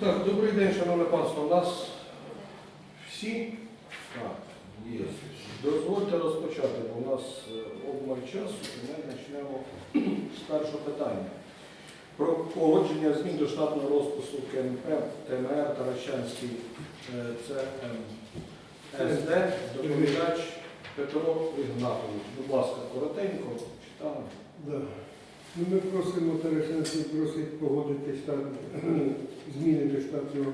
Так, добрий день, шановне панство. У нас всі? Так, є. Дозвольте розпочати, бо у нас е, обмаль часу, і ми почнемо з першого питання. Про погодження змін до штатного розпису КНП ТМР Таращанський е, ЦМ СД, доповідач Петро Ігнатович. Будь ласка, коротенько читаємо. Ну, ми просимо Тарашенський просить погодити штат, зміни до штатного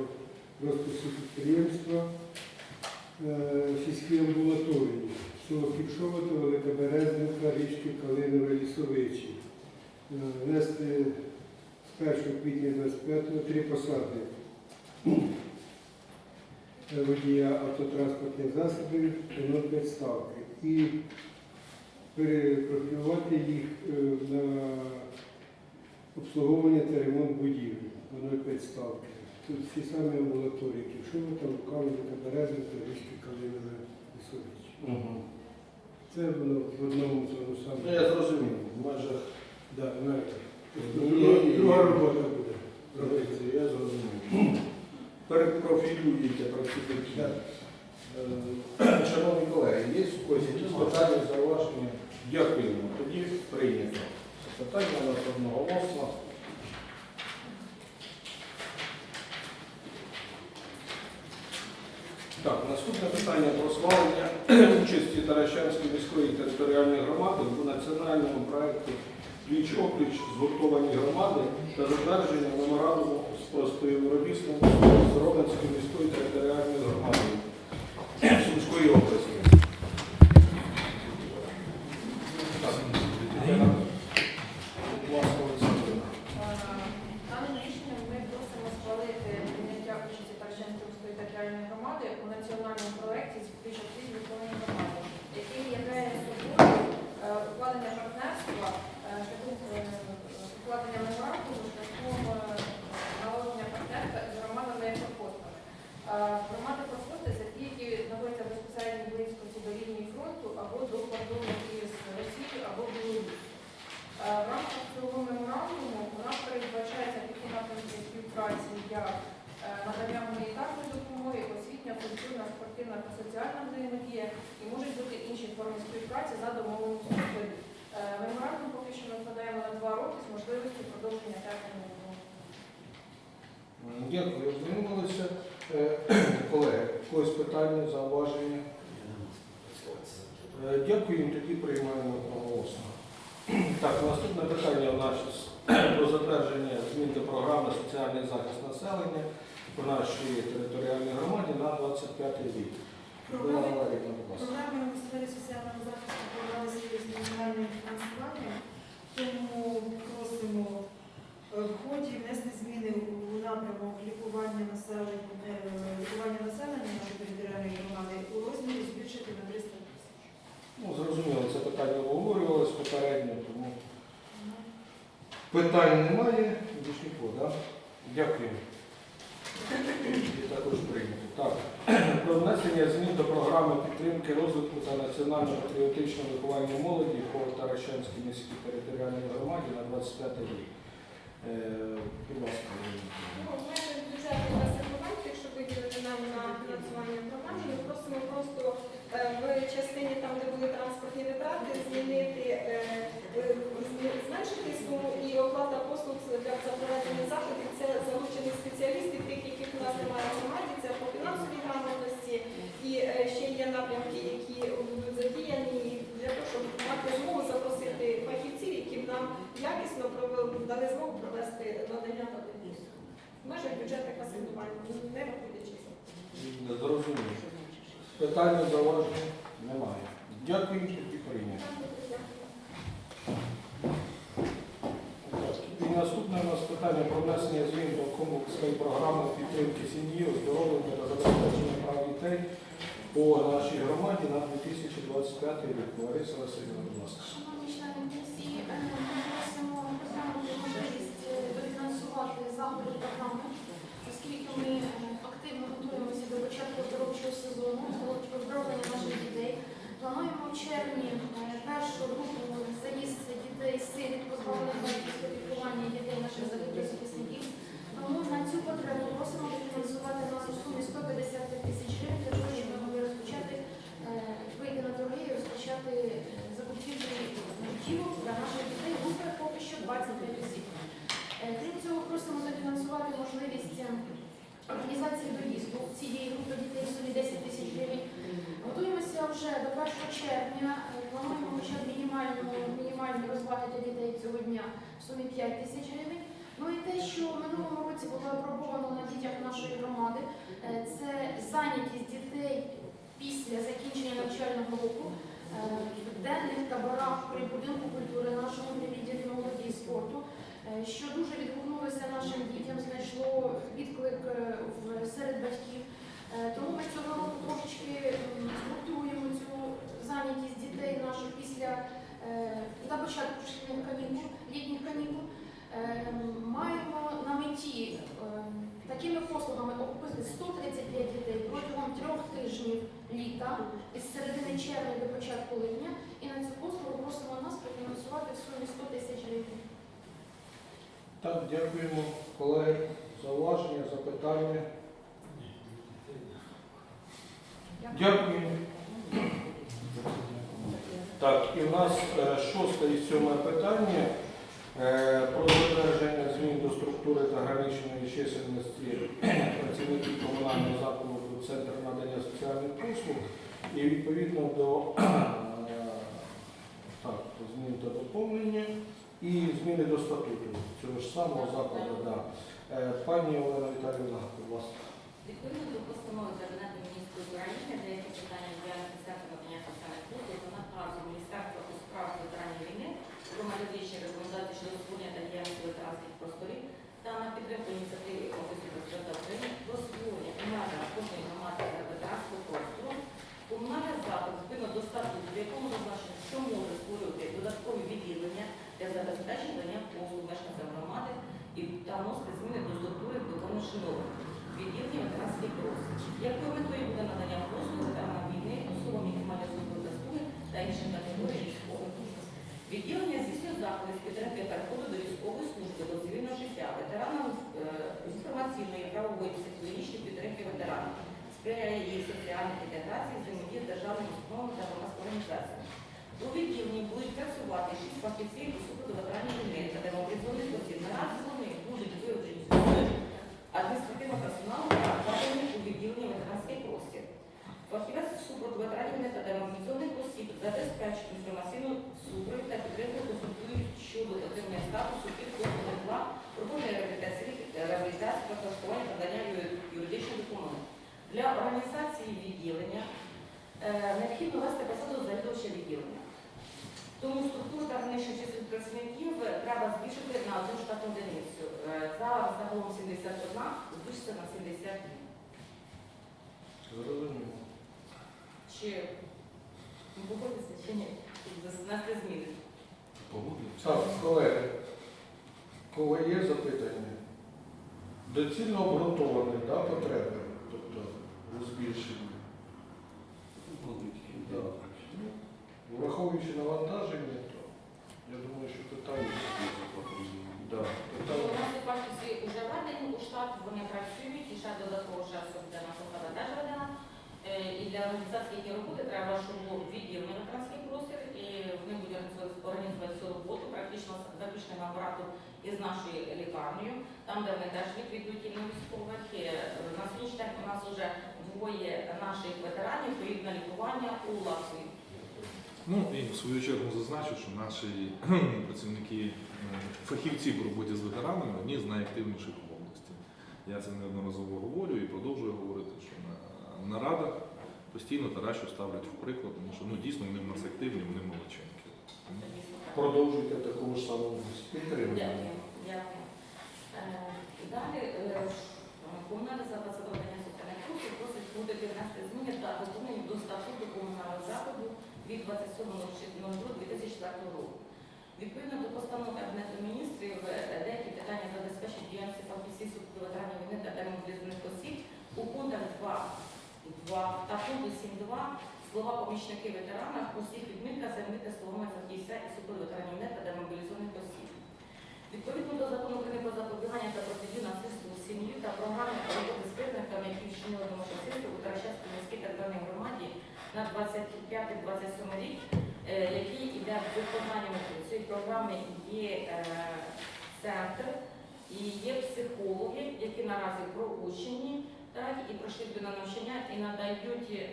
розпису підприємства е, сільській амбулаторії. Село Кіпшовато, Велика Березнівка, річки Калинове, Лісовичі. Е, Внести з 1 квітня 25 три посади Е, водія автотранспортних засобів та 0,5 ставки. І перепрофілювати їх е, на обслуговування та ремонт будівель по 0,5 ставки. Тут всі самі амбулаторії, Ківшова, Лукавника, Березинка, Річки Калинове, Лісович. Угу. Це воно в одному тому Ну, я зрозумів. В межах Да, на- Ну, друга, друга робота буде. Робиться, я зрозумів. Перепрофілюєте працівників. Е, Шановні колеги, є у когось якісь питання, зауваження? Дякуємо. Тоді прийнято. Питання у нас одноголосно. Так, наступне питання про схвалення участі Таращанської міської територіальної громади в національному проєкті Пліч опліч згуртовані громади та затвердження меморандуму про співробітництво з Ровенською міською територіальною громадою Сумської області. Даним рішенням ми просимо схвалити прийняття участі Таращанської територіальної громади у національному проєкті з бюджетів виконання громади, який є собою е, укладення партнерства, е, е, укладення меморандуму, шляхом е, налагодження партнерства з громадами форпостами. Громади форпости це ті, які знаходяться безпосередньо близькості до лінії фронту або до кордону із Росією або Білорусі. Е, В рамках цього меморандуму у нас передбачається такі напрямки співпраці, як е, надання гуманітарної допомоги, освітня, культурна, спортивна та соціальна взаємодія і можуть бути інші форми співпраці за домовленістю сторін. Е, Меморандум поки що ми вкладаємо на два роки з можливістю продовження терміну. М, Дякую, звернулися. Е, Колеги, когось питання, зауваження? Е, Дякую, тоді приймаємо одноголосно. Так, наступне питання у нас про затвердження змін до програми соціальний захист населення в нашій територіальній громаді на 25 рік. Програми у сфері соціального захисту програми з національним фінансуванням, тому просимо е, в ході внести зміни у напрямок лікування населення, е, лікування населення нашої територіальної громади у розмірі збільшити на 300 тисяч. Ну, зрозуміло, це питання обговорювалось попередньо, тому питань немає. Більш нікого, так? Дякую. Також прийнято. Так. Про внесення змін до програми підтримки розвитку та національно-патріотичного виховання молоді по Таращанській міській територіальній громаді на 25 рік. Е, Будь ласка, Ну, якщо виділити нам на фінансування програми, ми просимо просто е, в частині там, де були транспортні витрати, змінити, е, зменшити суму і оплата послуг для за проведення заходів. Це залучені спеціалісти, тих, яких у нас немає в громаді, це по фінансовій грамотності. І е, ще є напрямки, які будуть задіяні для того, щоб мати змогу запросити фахівців, які б нам якісно провели- дали змогу провести надання та допомоги. В межах бюджетних асигнувань, не виходячи зрозуміло. Питання, зауваження немає. Дякую, тоді прийнято. І наступне у нас питання про внесення змін до комплексної програми підтримки сім'ї, оздоровлення та забезпечення прав дітей по нашій громаді на 2025 рік. Лариса Васильівна, будь ласка. Шановні члени комісії, е, ми просимо розглянути можливість е, дофінансувати заходи програми, оскільки ми е, активно готуємося до початку здоровчого сезону, до оздоровлення наших дітей. Плануємо в червні е, першу групу заїзд дітей сиріт позбавлених батьківського піклування дітей наших загиблих захисників. Тому на цю потребу просимо організації доїзду цієї групи дітей в сумі 10 тисяч гривень. Готуємося вже до 1 червня. Е, Плануємо хоча б мінімальну, мінімальні розваги для дітей цього дня в сумі 5 тисяч гривень. Ну і те, що в минулому році було опробовано на дітях нашої громади, е, це зайнятість дітей після закінчення навчального року е, в денних таборах при будинку культури нашому відділі молоді і спорту, е, що дуже відгукнулося нашим дітям, знайшло відклик серед батьків. Тому ми цього року трошечки м, структуруємо цю зайнятість дітей наших після е, на початку шкільних канікул, літніх канікул. Е, Маємо на меті е, такими послугами охопити 135 дітей протягом трьох тижнів літа із середини червня до початку липня. І на цю послугу просимо нас профінансувати в сумі 100 тисяч гривень. Так, дякуємо, колеги. Зауваження, запитання. Дякую. Так, і в нас е, шосте і сьоме питання е, про затвердження змін до структури та граничної чисельності працівників комунального закладу Центр надання соціальних послуг і відповідно до так, змін та доповнення і зміни до статуту цього ж самого закладу. Да. Е, Пані Олена Віталіївна, будь ласка. Відповідно до постанови Кабінету міністрів України деякі питання для Міністерства надання соціальних послуг та наказу Міністерства у справах ветеранів війни про методичні рекомендації щодо створення та діяльності ветеранських просторів та на підтримку ініціативи Офісу Президента України про створення комунального кожної громади та ветеранського простору. Комунальний заклад відповідно до статуту, в якому зазначено, що може створювати додаткові відділення для забезпечення надання послуг мешканцям громади і та вносити зміни до структури виконуючи нових відділення ветеранських просторів. Якою метою буде надання послуг ветеранам війни, особам, які мають особливі заслуги та іншим категоріям військових. Відділення здійснює заходи з підтримки переходу до військової служби, до цивільного життя, ветеранам е, інформаційної, правової, психологічної підтримки ветеранів, сприяє її соціальній інтеграції, взаємодії з державними установами та громадськими організаціями. У відділенні будуть працювати шість фахівців із супроводу ветеранів війни та демобілізованих осіб. Наразі вони будуть вивчені адміністративного персоналу та у відділення ветеранський простір. Фахівець супроту ветеранів та демобілізованих осіб забезпечить інформаційну супровід та підтримку консультують щодо отримання статусу підходу житла, роботи реабілітації, реабілітації, працевлаштування та надання ю- юридичних допомоги. Для організації відділення е, необхідно вести посаду завідувача відділення. Тому структуру та граничну чисельність працівників треба збільшити на одну штатну одиницю. Загалом 71, збільшиться на 72. Зрозуміло. Чи ну, погодиться, чи ні? Внести зміни. Так, колеги, кого є запитання? Доцільно обґрунтовані да, потреби, тобто у збільшенні. Да. Ну, Враховуючи навантаження, то я думаю, що питання. Да, У питання. нас ці фахівці вже введені у штат, вони працюють, і ще додатково часу буде на посада теж введена. Е, І для організації її роботи треба, щоб був відділення ветеранський простір, і вони будуть організувати- організувати цю роботу з апаратом із нашою лікарнею, там, де вони теж відвідують і на військових. Е, На сьогоднішній день у нас вже двоє наших ветеранів поїдуть на лікування у Латвії. Ну і в свою чергу зазначу, що наші працівники, е, фахівці по роботі з ветеранами одні з найактивніших в області. Я це неодноразово говорю і продовжую говорити, що на нарадах постійно Таращу ставлять в приклад, тому що ну, дійсно вони в нас активні, вони молодчинки. Продовжуйте такому ж самому підтримку. Дякую. Дякую. Е, Далі е, комунальний заклад задоволення соціальних послуг просить буде внести зміни та доповнення до статуту комунального закладу від 27.02.2004 року. Відповідно до постанови Кабінету міністрів е, деякі питання забезпечення діяльності фахівців супроводу ветеранів війни та демобілізованих осіб у пунктах 2, 2 та пункту 7.2 слова помічники ветерана усіх відмінка замінити словами фахівця і супроводу ветеранів війни та демобілізованих осіб. Відповідно до закону України про запобігання та протидію насильству в сім'ї та програми роботи з кривдниками, які вчинили домашнє у Таращанській міській територіальній громаді на 25-27 рік, е, який йде в виконанні цієї програми, є е, центр і є психологи, які наразі проучені які пройшли до навчання і надають е,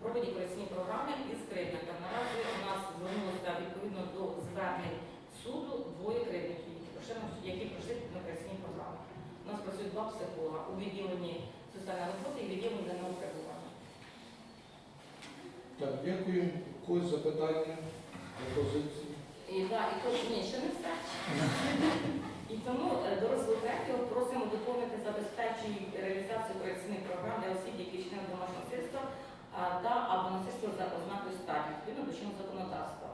проводять корисні програми із кривдниками. Наразі у нас звернулося відповідно до звернень суду двоє кривдників, які пройшли на корисні програми. У нас працюють два психолога у відділенні соціальної роботи і відділенні денного перебування. Так, дякую. Когось запитання, пропозиції? І да, і то ні, ще не все. І тому е, до розгляду просимо доповнити забезпечення реалізацію корекційних програм для осіб, які вчинили домашнє насильство а, та або насильство за ознакою статі, відповідно до чинного законодавства.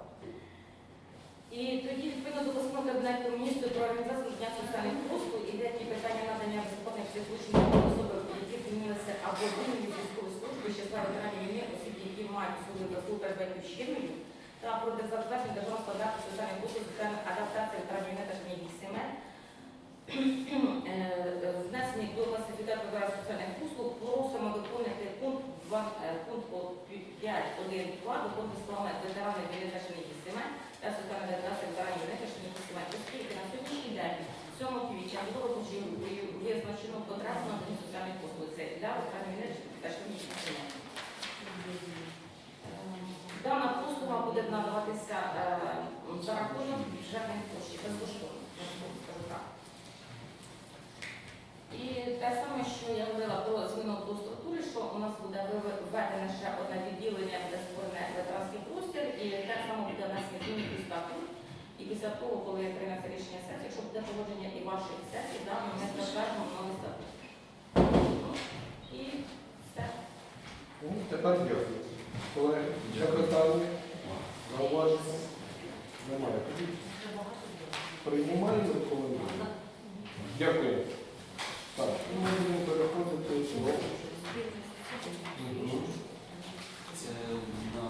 І тоді, відповідно до постанови Кабінету міністрів про організацію надання соціальних послуг і деякі питання надання безоплатних психологічних особи, які звільнилися або з військової служби, з числа ветеранів війни, осіб, які мають службу та службу перед батьківщиною, та про забезпечення державного стандарти соціальних послуг, соціальної адаптації ветеранів війни та членів сімей, Е, е, до класифікату товарів соціальних послуг, просимо виконати пункт 2, е, пункт 5.1.2 до ветерани війни та членів їх сімей та соціальна реалізація ветеранів та сімей, оскільки на сьогоднішній день 7 квітня робочою групою визначено потребу надання соціальних послуг це для ветеранів та сімей. Дана послуга буде надаватися е, за рахунок бюджетних коштів, я вам скажу так. І те саме, що я говорила про зміну до структури, що у нас буде введене ще одне відділення, де створене ветеранський простір, і так само буде внесені зміни до статут. І після того, коли прийметься рішення сесії, якщо буде погодження і вашої сесії, да, ми не затвердимо новий статут. Ну, І все. Ну, тепер дякую. Колеги, запитання, зауваження? Немає. Приймаємо рекомендації. Дякую. Це на